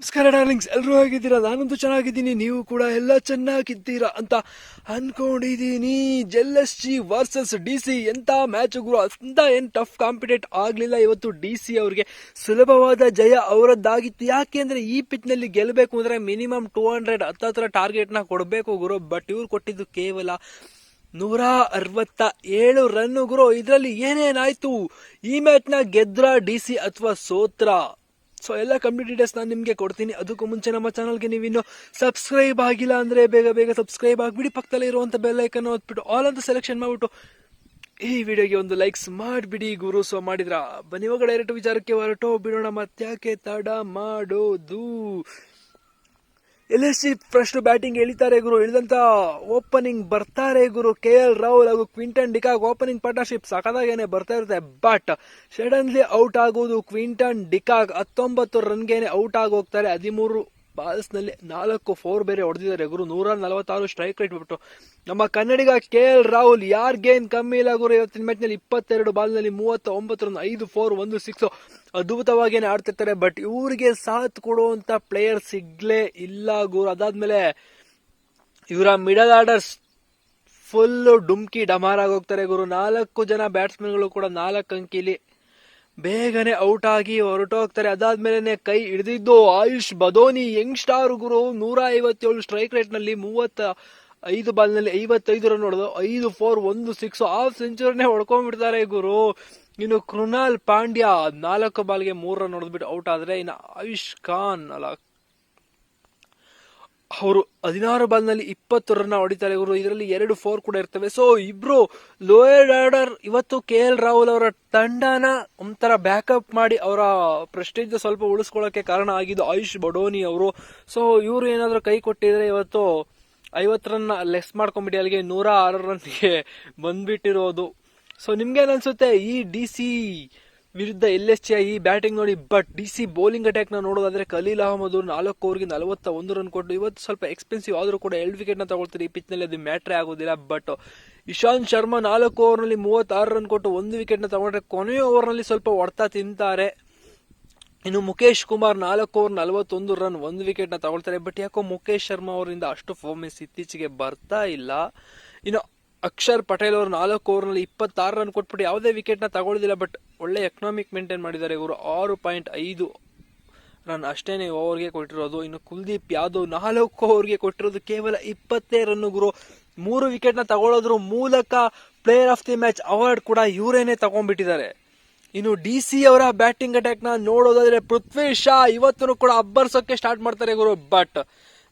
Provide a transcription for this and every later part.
ನಮಸ್ಕಾರ ಡಾರ್ಲಿಂಗ್ಸ್ ಎಲ್ಲರೂ ಹೇಗಿದ್ದೀರಾ? ನಾನಂತೂ ಚೆನ್ನಾಗಿದ್ದೀನಿ, ನೀವು ಕೂಡ ಎಲ್ಲ ಚೆನ್ನಾಗಿದ್ದೀರಾ ಅಂತ ಅನ್ಕೊಂಡಿದ್ದೀನಿ L S G versus D C ಎಂಥ ಮ್ಯಾಚ್ ಗುರು? ಅಂತ ಏನು ಟಫ್ ಕಾಂಪಿಟೇಟ್ ಆಗಲಿಲ್ಲ ಇವತ್ತು ಡಿ ಸಿ ಅವ್ರಿಗೆ. ಸುಲಭವಾದ ಜಯ ಅವರದ್ದಾಗಿತ್ತು. ಯಾಕೆ ಅಂದರೆ ಈ ಪಿಚ್ನಲ್ಲಿ ಗೆಲ್ಲಬೇಕು ಅಂದ್ರೆ ಮಿನಿಮಮ್ ಟೂ ಹಂಡ್ರೆಡ್ ಹತ್ತತ್ರ ಟಾರ್ಗೆಟ್ನ ಕೊಡಬೇಕು ಗುರು. ಬಟ್ ಇವ್ರು ಕೊಟ್ಟಿದ್ದು ಕೇವಲ ನೂರ ಅರವತ್ತ ಏಳು ರನ್ ಗುರು. ಇದರಲ್ಲಿ ಏನೇನಾಯ್ತು? ಈ ಮ್ಯಾಚ್ನ ಗೆದ್ರ ಡಿ ಸಿ ಅಥವಾ ಸೋತ್ರ? ಸೊ ಎಲ್ಲ ಕಂಪ್ಲೀಟ್ ಡೀಟೇಲ್ಸ್ ನಾನು ನಿಮಗೆ ಕೊಡ್ತೀನಿ. ಅದಕ್ಕೂ ಮುಂಚೆ ನಮ್ಮ ಚಾನಲ್ಗೆ ನೀವು ಇನ್ನು ಸಬ್ಸ್ಕ್ರೈಬ್ ಆಗಿಲ್ಲ ಅಂದರೆ ಬೇಗ ಬೇಗ ಸಬ್ಸ್ಕ್ರೈಬ್ ಆಗಿಬಿಡಿ. ಪಕ್ಕದಲ್ಲಿ ಇರುವಂಥ ಬೆಲ್ ಐಕನ್ ಓದ್ಬಿಟ್ಟು ಆಲ್ ಅಂತ ಸೆಲೆಕ್ಷನ್ ಮಾಡಿಬಿಟ್ಟು ಈ ವಿಡಿಯೋಗೆ ಒಂದು ಲೈಕ್ಸ್ ಮಾಡಿಬಿಡಿ ಗುರು. ಸೊ ಮಾಡಿದ್ರ ಬನ್ನಿ ಇವಾಗ ಡೈರೆಕ್ಟ್ ವಿಚಾರಕ್ಕೆ ಹೊರಟು ಬಿಡೋಣ ಮತ್ತ್ಯಾಕೆ ತಡ ಮಾಡೋದು? ಎಲ್ ಎಸ್ ಬ್ಯಾಟಿಂಗ್ ಎಳಿತಾರೆ ಗುರು. ಇಳಿದಂತ ಓಪನಿಂಗ್ ಬರ್ತಾರೆ ಗುರು. ಕೆ ಎಲ್ ರಾಹುಲ್ ಹಾಗೂ Quinton de Kock opening partnership ಸಖದಾಗೇನೆ ಬರ್ತಾ ಇರುತ್ತೆ. ಬಟ್ ಸಡನ್ಲಿ ಔಟ್ ಆಗುವುದು ಕ್ವಿಂಟನ್ ಡಿಕಾಕ್ ಹತ್ತೊಂಬತ್ತು ರನ್ಗೇನೆ ಔಟ್ ಆಗಿ ಹೋಗ್ತಾರೆ. ಹದಿಮೂರು ಬಾಲ್ಸ್ನಲ್ಲಿ ನಾಲ್ಕು ಫೋರ್ ಬೇರೆ ಹೊಡೆದಿದ್ದಾರೆ ಗುರು. ನೂರ ನಲವತ್ತಾರು ಸ್ಟ್ರೈಕ್ ರೇಟ್ ಬಿಟ್ಟು. ನಮ್ಮ ಕನ್ನಡಿಗ ಕೆ ಎಲ್ ರಾಹುಲ್ ಯಾರ್ಗೇನ್ ಕಮ್ಮಿ ಇಲ್ಲ ಗುರು. ಇವತ್ತಿನ ಮ್ಯಾಚ್ನಲ್ಲಿ ಇಪ್ಪತ್ತೆರಡು ಬಾಲ್ನಲ್ಲಿ ಮೂವತ್ತ ಒಂಬತ್ತು ರನ್, ಐದು ಫೋರ್, ಒಂದು ಸಿಕ್ಸ್. ಅದ್ಭುತವಾಗೇನೆ ಆಡ್ತಿರ್ತಾರೆ ಬಟ್ ಇವ್ರಿಗೆ ಸಾಥ್ ಕೊಡುವಂತ ಪ್ಲೇಯರ್ ಸಿಗ್ಲೇ ಇಲ್ಲ ಗುರು. ಅದಾದ್ಮೇಲೆ ಇವರ ಮಿಡಲ್ ಆರ್ಡರ್ಸ್ ಫುಲ್ ಡುಮ್ಕಿ ಡಮಾರ್ ಆಗೋಗ್ತಾರೆ ಗುರು. ನಾಲ್ಕು ಜನ ಬ್ಯಾಟ್ಸ್ಮನ್ಗಳು ಕೂಡ ನಾಲ್ಕು ಅಂಕಿಲಿ ಬೇಗನೆ ಔಟ್ ಆಗಿ ಹೊರಟೋಗ್ತಾರೆ. ಅದಾದ್ಮೇಲೆ ಕೈ ಹಿಡಿದಿದ್ದು ಆಯುಷ್ ಬದೋನಿ ಯಂಗ್ ಸ್ಟಾರ್ ಗುರು. ನೂರ ಐವತ್ತೇಳು ಸ್ಟ್ರೈಕ್ ರೇಟ್ನಲ್ಲಿ ಮೂವತ್ತ ಐದು ಬಾಲ್ನಲ್ಲಿ ಐವತ್ತೈದು ರನ್ ಹೊಡೆದು ಐದು ಫೋರ್ ಒಂದು ಸಿಕ್ಸ್ ಹಾಫ್ ಸೆಂಚುರಿನೇ ಹೊಡ್ಕೊಂಡ್ಬಿಡ್ತಾರೆ ಗುರು. ಇನ್ನು ಕೃಣಾಲ್ ಪಾಂಡ್ಯ ನಾಲ್ಕು ಬಾಲ್ಗೆ ಮೂರು ರನ್ ಹೊಡೆದ್ಬಿಟ್ಟು ಔಟ್ ಆದ್ರೆ ಇನ್ನು ಆಯುಷ್ ಖಾನ್ ಅಲ್ಲ. ಅವರು ಹದಿನಾರು ಬಾಲ್ನಲ್ಲಿ ಇಪ್ಪತ್ತು ರನ್ ಹೊಡಿತಾರೆ. ಇವರು ಇದರಲ್ಲಿ ಎರಡು ಫೋರ್ ಕೂಡ ಇರ್ತವೆ. ಸೊ ಇಬ್ರು ಲೋಯರ್ ಆರ್ಡರ್, ಇವತ್ತು ಕೆ ಎಲ್ ರಾಹುಲ್ ಅವರ ತಂಡನ ಒಂಥರ ಬ್ಯಾಕಪ್ ಮಾಡಿ ಅವರ ಪ್ರೆಸ್ಟೇಜ್ ಸ್ವಲ್ಪ ಉಳಿಸ್ಕೊಳ್ಳೋಕೆ ಕಾರಣ ಆಗಿದ್ದು ಆಯುಷ್ ಬಡೋನಿ ಅವರು. ಸೊ ಇವರು ಏನಾದರೂ ಕೈ ಕೊಟ್ಟಿದ್ರೆ ಇವತ್ತು ಐವತ್ತು ರನ್ ಲೆಸ್ ಮಾಡ್ಕೊಂಬಿಟ್ಟು ಅಲ್ಲಿಗೆ ನೂರ ಆರು ರನ್ಗೆ ಬಂದ್ಬಿಟ್ಟಿರೋದು. ಸೊ ನಿಮ್ಗೇನ್ ಅನ್ಸುತ್ತೆ? ಈ ಡಿ ಸಿ ವಿರುದ್ಧ ಎಲ್ ಎಸ್ ಈ ಬ್ಯಾಟಿಂಗ್ ನೋಡಿ ಬಟ್ ಡಿ ಸಿ ಬೌಲಿಂಗ್ ಅಟ್ಯಾಕ್ನ ನೋಡೋದಾದ್ರೆ ಕಲೀಲ್ ಅಹಮದ್ ನಾಲ್ಕು ಓವರ್ಗೆ ನಲವತ್ತ ಒಂದು ರನ್ ಕೊಟ್ಟು ಇವತ್ತು ಸ್ವಲ್ಪ ಎಕ್ಸ್ಪೆನ್ಸಿವ್ ಆದ್ರೂ ಕೂಡ ಎರಡು ವಿಕೆಟ್ನ ತಗೊಳ್ತಾರೆ. ಈ ಪಿಚ್ನಲ್ಲಿ ಅದು ಮ್ಯಾಟ್ರೇ ಆಗೋದಿಲ್ಲ ಬಟ್ ಇಶಾಂತ್ ಶರ್ಮಾ ನಾಲ್ಕು ಓವರ್ನಲ್ಲಿ ಮೂವತ್ತಾರು ರನ್ ಕೊಟ್ಟು ಒಂದು ವಿಕೆಟ್ನ ತಗೊಂಡ್ರೆ ಕೊನೆಯ ಓವರ್ನಲ್ಲಿ ಸ್ವಲ್ಪ ಹೊಡ್ತಾ ತಿಂತಾರೆ. ಇನ್ನು ಮುಖೇಶ್ ಕುಮಾರ್ ನಾಲ್ಕು ಓವರ್ ನಲವತ್ತೊಂದು ರನ್ ಒಂದು ವಿಕೆಟ್ನ ತಗೊಳ್ತಾರೆ. ಬಟ್ ಯಾಕೋ ಮುಖೇಶ್ ಶರ್ಮಾ ಅವರಿಂದ ಅಷ್ಟು ಫೋಮೆನ್ಸ್ ಇತ್ತೀಚೆಗೆ ಬರ್ತಾ ಇಲ್ಲ. ಇನ್ನು ಅಕ್ಷರ್ ಪಟೇಲ್ ಅವರು ನಾಲ್ಕು ಓವರ್ನಲ್ಲಿ ಇಪ್ಪತ್ತಾರು ರನ್ ಕೊಟ್ಬಿಟ್ಟು ಯಾವುದೇ ವಿಕೆಟ್ನ ತಗೊಳ್ಳೋದಿಲ್ಲ ಬಟ್ ಒಳ್ಳೆ ಎಕನಾಮಿಕ್ ಮೇಂಟೈನ್ ಮಾಡಿದ್ದಾರೆ. ಇವರು ಆರು ಪಾಯಿಂಟ್ ಐದು ರನ್ ಅಷ್ಟೇನೆ ಓವರ್ಗೆ ಕೊಟ್ಟಿರೋದು. ಇನ್ನು ಕುಲ್ದೀಪ್ ಯಾದವ್ ನಾಲ್ಕು ಓವರ್ಗೆ ಕೊಟ್ಟಿರೋದು ಕೇವಲ ಇಪ್ಪತ್ತೇ ರನ್ ಗುರು. ಮೂರು ವಿಕೆಟ್ನ ತಗೊಳ್ಳೋದ್ರ ಮೂಲಕ player of the match award ಕೂಡ ಇವರೇನೆ ತಗೊಂಡ್ಬಿಟ್ಟಿದ್ದಾರೆ. ಇನ್ನು ಡಿ ಸಿ ಅವರ ಬ್ಯಾಟಿಂಗ್ ಅಟ್ಯಾಕ್ನ ನೋಡೋದಾದ್ರೆ ಪೃಥ್ವಿ ಶಾ ಇವತ್ತು ಕೂಡ ಅಬ್ಬರ್ಸೋಕೆ ಸ್ಟಾರ್ಟ್ ಮಾಡ್ತಾರೆ ಗುರು ಬಟ್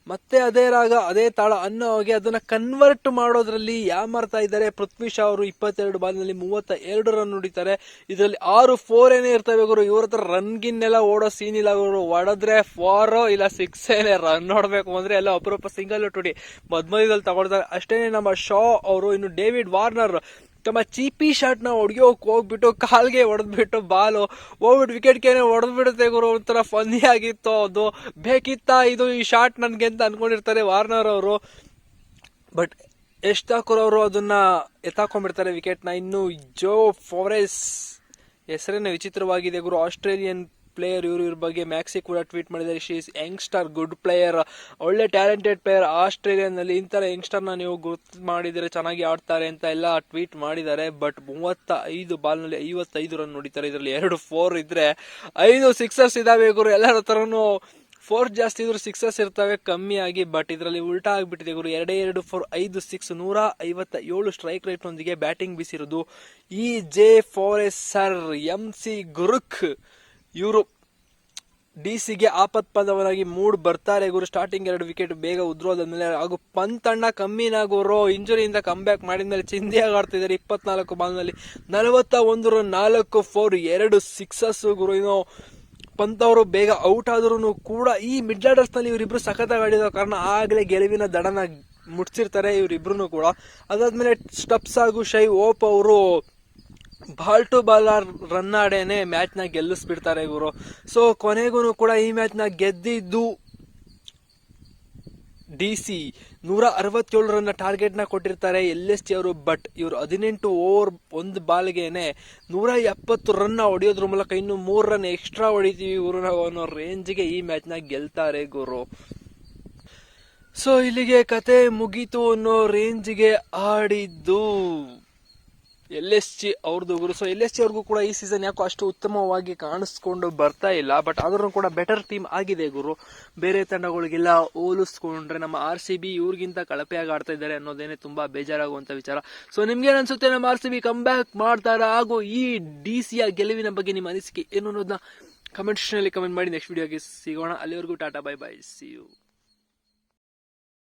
ಮತ್ತೆ ಅದೇ ರಾಗ, ಅದೇ ತಾಳ ಅನ್ನೋ ಹಾಗೆ ಅದನ್ನ ಕನ್ವರ್ಟ್ ಮಾಡೋದ್ರಲ್ಲಿ ಯಾಮಾರ್ತಾ ಇದ್ದಾರೆ? ಪೃಥ್ವಿ ಶಾ ಅವರು ಇಪ್ಪತ್ತೆರಡು ಬಾಲ್ನಲ್ಲಿ ಮೂವತ್ತ ಎರಡು ರನ್ ಹೊಡಿತಾರೆ ಇದರಲ್ಲಿ ಆರು ಫೋರ್ ಏನೇ ಇರ್ತವೆ ಗುರು. ಇವ್ರ ಹತ್ರ ರನ್ ಗಿನ್ನೆಲ್ಲ ಓಡೋ ಸೀನ್ ಇಲ್ಲ ಗುರು. ಹೊಡೆದ್ರೆ ಫೋರ್ ಇಲ್ಲ ಸಿಕ್ಸ್ ಏನೇ ರನ್ ನೋಡ್ಬೇಕು ಅಂದ್ರೆ ಎಲ್ಲ ಅಪರೂಪ ಸಿಂಗಲ್ ಟುಡಿ. ಮಧ್ಮಧ್ಯದಲ್ಲಿ ತಗೊಳ್ತಾರೆ. ಅಷ್ಟೇನೆ ನಮ್ಮ ಶಾ ಅವರು, ಇನ್ನು ಡೇವಿಡ್ ವಾರ್ನರ್ ತಮ್ಮ ಚೀಪಿ ಶರ್ಟ್ನ ಹೊಡಿಯೋಕ್ ಹೋಗ್ಬಿಟ್ಟು ಕಾಲ್ಗೆ ಹೊಡೆದ್ಬಿಟ್ಟು ಬಾಲು ಹೋಗ್ಬಿಟ್ಟು ವಿಕೆಟ್ಗೆನೆ ಹೊಡೆದ್ಬಿಡುತ್ತೆ ಗುರು ಒಂಥರ ಫನ್ನಿ ಆಗಿತ್ತು ಅದು. ಬೇಕಿತ್ತಾ ಇದು ಈ ಶಾಟ್ ನನ್ಗೆ ಅಂತ ಅನ್ಕೊಂಡಿರ್ತಾರೆ ವಾರ್ನರ್ ಅವರು. ಬಟ್ ಯಶ್ ಠಾಕೂರ್ ಅವರು ಅದನ್ನ ಎತ್ತಾಕೊಂಡ್ಬಿಡ್ತಾರೆ ವಿಕೆಟ್ನ. ಇನ್ನು ಜೋ ಫಾರೆಸ್ ಹೆಸರೇನೆ ವಿಚಿತ್ರವಾಗಿದೆ ಗುರು. ಆಸ್ಟ್ರೇಲಿಯನ್ ಪ್ಲೇಯರ್ ಇವರು ಇವ್ರ ಬಗ್ಗೆ ಮ್ಯಾಕ್ಸಿ ಕೂಡ ಟ್ವೀಟ್ ಮಾಡಿದ್ದಾರೆ. She is youngster good player ಒಳ್ಳೆ ಟ್ಯಾಲೆಂಟೆಡ್ ಪ್ಲೇಯರ್ ಆಸ್ಟ್ರೇಲಿಯಾನಲ್ಲಿ ಇಂಥ ಯಂಗ್ಸ್ಟರ್ನ ನೀವು ಗುರ್ತು ಮಾಡಿದರೆ ಚೆನ್ನಾಗಿ ಆಡ್ತಾರೆ ಅಂತ ಎಲ್ಲ ಟ್ವೀಟ್ ಮಾಡಿದ್ದಾರೆ. ಬಟ್ ಮೂವತ್ತ ಐದು ಬಾಲ್ನಲ್ಲಿ ಐವತ್ತೈದು ರನ್ ಹೊಡಿತಾರೆ. ಇದರಲ್ಲಿ ಎರಡು ಫೋರ್ ಇದ್ದರೆ ಐದು ಸಿಕ್ಸರ್ಸ್ ಇದಾವೆ ಗುರು. ಎಲ್ಲರ ಹತ್ರನೂ ಫೋರ್ ಜಾಸ್ತಿ ಇದ್ರು ಸಿಕ್ಸಸ್ ಇರ್ತವೆ ಕಮ್ಮಿ ಆಗಿ. ಬಟ್ ಇದರಲ್ಲಿ ಉಲ್ಟಾ ಆಗಿಬಿಟ್ಟಿದೆ ಗುರು. ಎರಡೇ ಎರಡು ಫೋರ್ ಐದು ಸಿಕ್ಸ್ ನೂರ ಐವತ್ತ ಏಳು ಸ್ಟ್ರೈಕ್ ರೇಟ್ ನೊಂದಿಗೆ batting ಬೀಸಿರೋದು. E J Fraser M C Gurk ಇವರು ಡಿ ಸಿಗೆ ಆಪತ್ಪದವರಾಗಿ ಮೂಡ್ ಬರ್ತಾರೆ. ಗುರು ಸ್ಟಾರ್ಟಿಂಗ್ ಎರಡು ವಿಕೆಟ್ ಬೇಗ ಉದ್ರೋದಾದ್ಮೇಲೆ ಹಾಗೂ ಪಂತಣ್ಣ ಕಮ್ಮಿನಾಗೋರು ಇಂಜುರಿಯಿಂದ ಕಮ್ ಬ್ಯಾಕ್ ಮಾಡಿದ್ಮೇಲೆ ಚಿಂದಿಯಾಗಿ ಆಡ್ತಿದ್ದಾರೆ ಇಪ್ಪತ್ನಾಲ್ಕು ಬಾಲ್ನಲ್ಲಿ. ನಲವತ್ತ ಒಂದು ರನ್ ನಾಲ್ಕು ಫೋರ್ ಎರಡು ಸಿಕ್ಸಸ್ ಗುರು. ಇನ್ನು ಪಂತ್ ಅವರು ಬೇಗ ಔಟ್ ಆದ್ರೂ ಕೂಡ ಈ ಮಿಡ್ ಆರ್ಡರ್ಸ್ನಲ್ಲಿ ಇವರಿಬ್ರು ಸಖತ್ತಾಗಿ ಆಡಿದ ಕಾರಣ ಆಗಲೇ ಗೆಲುವಿನ ದಡನ ಮುಟ್ಸಿರ್ತಾರೆ ಇವರಿಬ್ರು ಕೂಡ. ಅದಾದ್ಮೇಲೆ ಸ್ಟಪ್ಸ್ ಹಾಗೂ ಶೈ ಓಪ್ ಅವರು ಬಾಲ್ ಟು ಬಾಲ್ ರನ್ ಆಡೇನೆ ಮ್ಯಾಚ್ನ ಗೆಲ್ಲಿಸ್ಬಿಡ್ತಾರೆ ಇವರು ಸೊ ಕೊನೆಗೂ ಕೂಡ ಈ ಮ್ಯಾಚ್ನ ಗೆದ್ದಿದ್ದು ಡಿ ಸಿ ನೂರ ಅರವತ್ತೇಳು ರನ್ನ ಟಾರ್ಗೆಟ್ನ ಕೊಟ್ಟಿರ್ತಾರೆ ಎಲ್ ಎಸ್ ಟಿ ಅವರು ಬಟ್ ಇವರು ಹದಿನೆಂಟು ಓವರ್ ಒಂದು ಬಾಲ್ಗೆನೆ ನೂರ ಎಪ್ಪತ್ತು ರನ್ನ ಹೊಡೆಯೋದ್ರ ಮೂಲಕ ಇನ್ನು ಮೂರು ರನ್ ಎಕ್ಸ್ಟ್ರಾ ಹೊಡಿತೀವಿ ಇವರು ನಾವು ಅನ್ನೋ ರೇಂಜ್ಗೆ ಈ ಮ್ಯಾಚ್ನ ಗೆಲ್ತಾರೆ ಗುರು. ಸೊ ಇಲ್ಲಿಗೆ ಕತೆ ಮುಗೀತು ಅನ್ನೋ ರೇಂಜ್ಗೆ ಆಡಿದ್ದು. ಎಲ್ ಎಸ್ ಜಿ ಅವ್ರದ್ದು ಗುರು. ಸೊ ಎಲ್ ಎಸ್ ಜಿ ಅವ್ರಿಗೂ ಕೂಡ ಈ ಸೀಸನ್ ಯಾಕೋ ಅಷ್ಟು ಉತ್ತಮವಾಗಿ ಕಾಣಿಸ್ಕೊಂಡು ಬರ್ತಾ ಇಲ್ಲ ಬಟ್ ಆದ್ರೂ ಕೂಡ ಬೆಟರ್ ಟೀಮ್ ಆಗಿದೆ ಗುರು. ಬೇರೆ ತಂಡಗಳಿಗೆಲ್ಲ ಹೋಲಿಸ್ಕೊಂಡ್ರೆ ನಮ್ಮ ಆರ್ ಸಿ ಬಿ ಇವ್ರಿಗಿಂತ ಕಳಪೆಯಾಗಿ ಆಡ್ತಾ ಇದ್ದಾರೆ ಅನ್ನೋದೇನೆ ತುಂಬಾ ಬೇಜಾರಾಗುವಂತ ವಿಚಾರ. ಸೊ ನಿಮ್ಗೆ ಅನ್ಸುತ್ತೆ ನಮ್ಮ R C B come back ಮಾಡ್ತಾರಾ ಹಾಗೂ ಈ ಡಿ ಸಿಯ ಗೆಲುವಿನ ಬಗ್ಗೆ ನಿಮ್ಮ ಅನಿಸಿಕೆ ಏನು ಅನ್ನೋದನ್ನ ಕಮೆಂಟ್ ಅಲ್ಲಿ ಕಮೆಂಟ್ ಮಾಡಿ ನೆಕ್ಸ್ಟ್ ವಿಡಿಯೋಗೆ ಸಿಗೋಣ. ಅಲ್ಲಿವರೆಗೂ tata bye bye see you